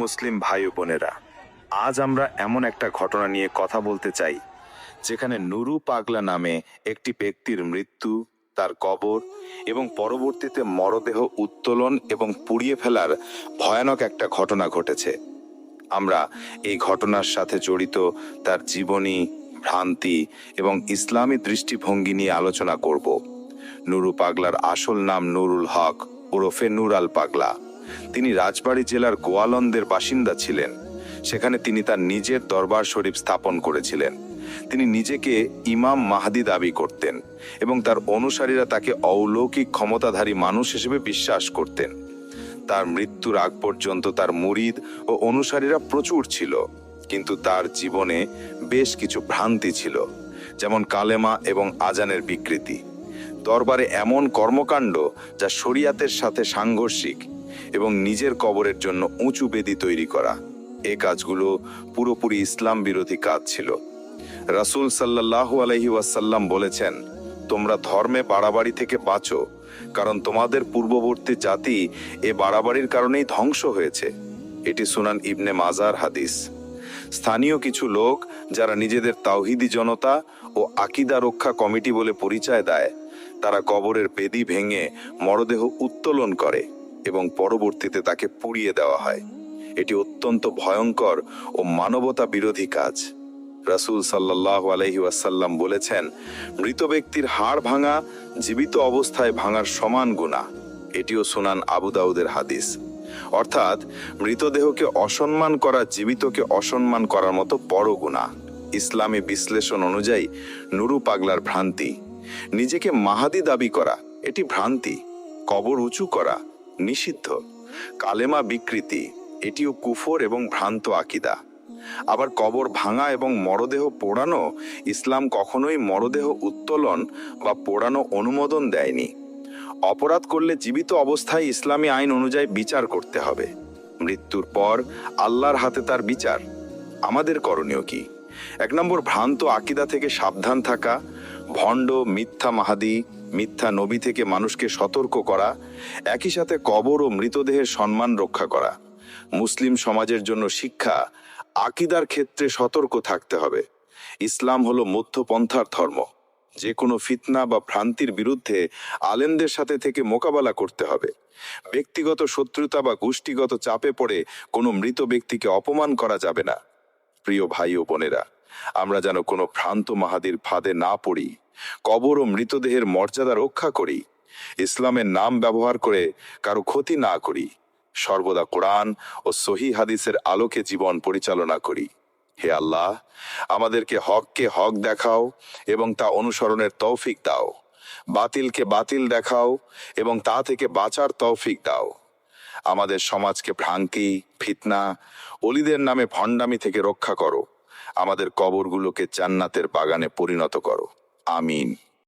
মুসলিম ভাই বোনেরা, আজ আমরা এমন একটা ঘটনা নিয়ে কথা বলতে চাই, যেখানে নুরু পাগলা নামে একটি ব্যক্তির মৃত্যু, তার কবর এবং পরবর্তীতে মরদেহ উত্তোলন এবং পুড়িয়ে ফেলার ভয়ানক একটা ঘটনা ঘটেছে। আমরা এই ঘটনার সাথে জড়িত তার জীবনী, ভ্রান্তি এবং ইসলামী দৃষ্টিভঙ্গি নিয়ে আলোচনা করব। নুরু পাগলার আসল নাম নুরুল হক ওরফে নুরাল পাগলা। তিনি রাজবাড়ী জেলার গোয়ালন্দের বাসিন্দা ছিলেন। সেখানে তিনি তার নিজের দরবার শরীফ স্থাপন করেছিলেন। তিনি নিজেকে ইমাম মাহাদি দাবি করতেন এবং তার অনুসারীরা তাকে অলৌকিক ক্ষমতাধারী মানুষ হিসেবে বিশ্বাস করতেন। তার মৃত্যুর আগ পর্যন্ত তার মুরিদ ও অনুসারীরা প্রচুর ছিল, কিন্তু তার জীবনে বেশ কিছু ভ্রান্তি ছিল, যেমন কালেমা এবং আজানের বিকৃতি। দরবারে এমন কর্মকাণ্ড যা শরিয়াতের সাথে সাংঘর্ষিক এবং নিজের কবরের জন্য উঁচু বেদি তৈরি করা। এ কাজগুলো পুরোপুরি ইসলাম বিরোধী কাজ ছিল। রাসূল সাল্লাল্লাহু আলহি ওয়াসাল্লাম বলেছেন, তোমরা ধর্মে বাড়াবাড়ি থেকে বাঁচো, কারণ তোমাদের পূর্ববর্তী জাতি এ বাড়াবাড়ির কারণেই ধ্বংস হয়েছে। এটি সুনান ইবনে মাজার হাদিস। স্থানীয় কিছু লোক, যারা নিজেদের তাওহিদি জনতা ও আকিদা রক্ষা কমিটি বলে পরিচয় দেয়, তারা কবরের বেদি ভেঙে মরদেহ উত্তোলন করে। এবং পরবর্তীতে তাকে পুড়িয়ে দেওয়া হয়। এটি অত্যন্ত ভয়ঙ্কর ও মানবতা বিরোধী কাজ। রাসূল সাল্লাহ আলহি বলেছেন, মৃত ব্যক্তির হাড় ভাঙা, জীবিত অবস্থায় ভাঙার সমান গুণা। এটিও সুনান আবু দাউদের হাদিস। অর্থাৎ, মৃতদেহকে অসম্মান করা জীবিতকে অসম্মান করার মতো বড় গুণা। ইসলামী বিশ্লেষণ অনুযায়ী, নুরু পাগলার ভ্রান্তি। নিজেকে মাহাদি দাবি করা, এটি ভ্রান্তি। কবর উঁচু করা নিষিদ্ধ। কালেমা বিকৃতি, এটিও কুফর এবং ভ্রান্ত আকিদা। আবার কবর ভাঙা এবং মরদেহ পোড়ানো, ইসলাম কখনোই মরদেহ উত্তোলন বা পোড়ানো অনুমোদন দেয়নি। অপরাধ করলে জীবিত অবস্থায় ইসলামী আইন অনুযায়ী বিচার করতে হবে। মৃত্যুর পর আল্লাহর হাতে তার বিচার। আমাদের করণীয় কি? এক নম্বর, ভ্রান্ত আকিদা থেকে সাবধান থাকা, ভণ্ড, মিথ্যা মাহাদি মিথ্যা নবী থেকে মানুষকে সতর্ক করা, একই সাথে কবর ও মৃতদেহের সম্মান রক্ষা করা। মুসলিম সমাজের জন্য শিক্ষা, আকিদার ক্ষেত্রে সতর্ক থাকতে হবে। ইসলাম হলো মধ্যপন্থার ধর্ম। যে কোনো ফিতনা বা ভ্রান্তির বিরুদ্ধে আলেমদের সাথে থেকে মোকাবেলা করতে হবে। ব্যক্তিগত শত্রুতা বা গোষ্ঠীগত চাপে পড়ে কোনো মৃত ব্যক্তিকে অপমান করা যাবে না। প্রিয় ভাই ও বোনেরা আমরা যেন কোনো ভ্রান্ত মাহাদির ফাঁদে না পড়ি, কবর ও মৃতদেহের মর্যাদা রক্ষা করি, ইসলামের নাম ব্যবহার করে কারও ক্ষতি না করি, সর্বদা কোরআন ও সহি হাদিসের আলোকে জীবন পরিচালনা করি। হে আল্লাহ, আমাদেরকে হককে হক দেখাও এবং তা অনুসরণের তৌফিক দাও, বাতিলকে বাতিল দেখাও এবং তা থেকে বাঁচার তৌফিক দাও। আমাদের সমাজকে ভ্রান্তি, ফিতনা, অলিদের নামে ভণ্ডামি থেকে রক্ষা করো। আমাদের কবরগুলোকে জান্নাতের বাগানে পরিণত করো। আমিন।